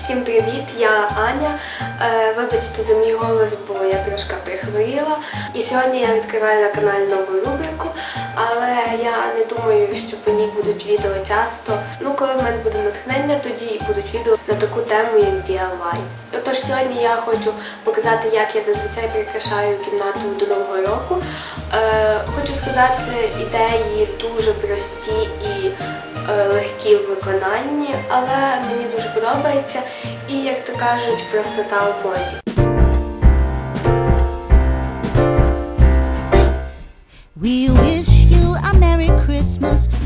Всім привіт! Я Аня. Е, Вибачте за мій голос, бо я трошки прихворіла. І сьогодні я відкриваю на каналі нову рубрику, але я не думаю, що по ній будуть відео часто. Ну, коли в мене буде натхнення, тоді і будуть відео на таку тему, як DIY. Отож, сьогодні я хочу показати, як я зазвичай прикрашаю кімнату до Нового року. Е, хочу сказати, ідеї дуже прості і е, легкі в виконанні, але мені дуже подобається і, як то кажуть, простота у моді. We wish you a Merry Christmas.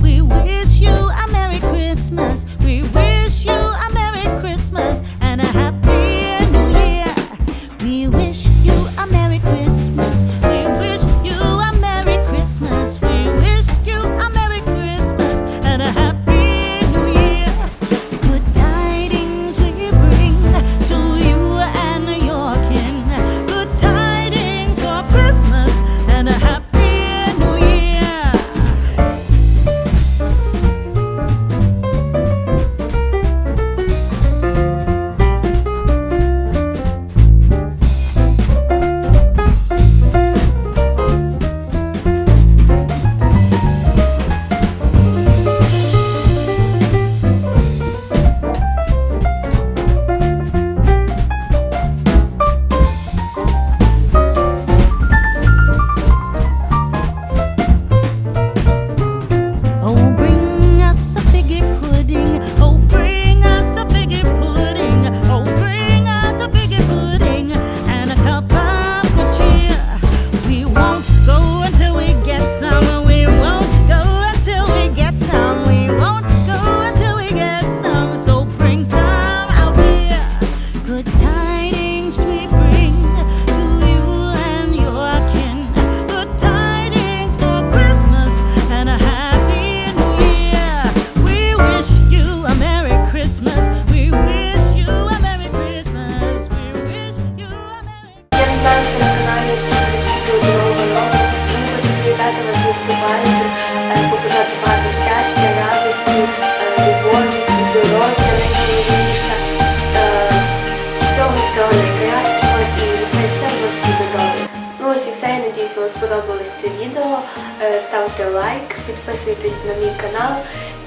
Сподобалось це відео. Е, Ставте лайк, підписуйтесь на мій канал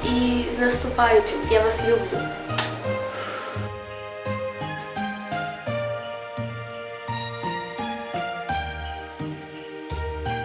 і з наступаючим. Я вас люблю.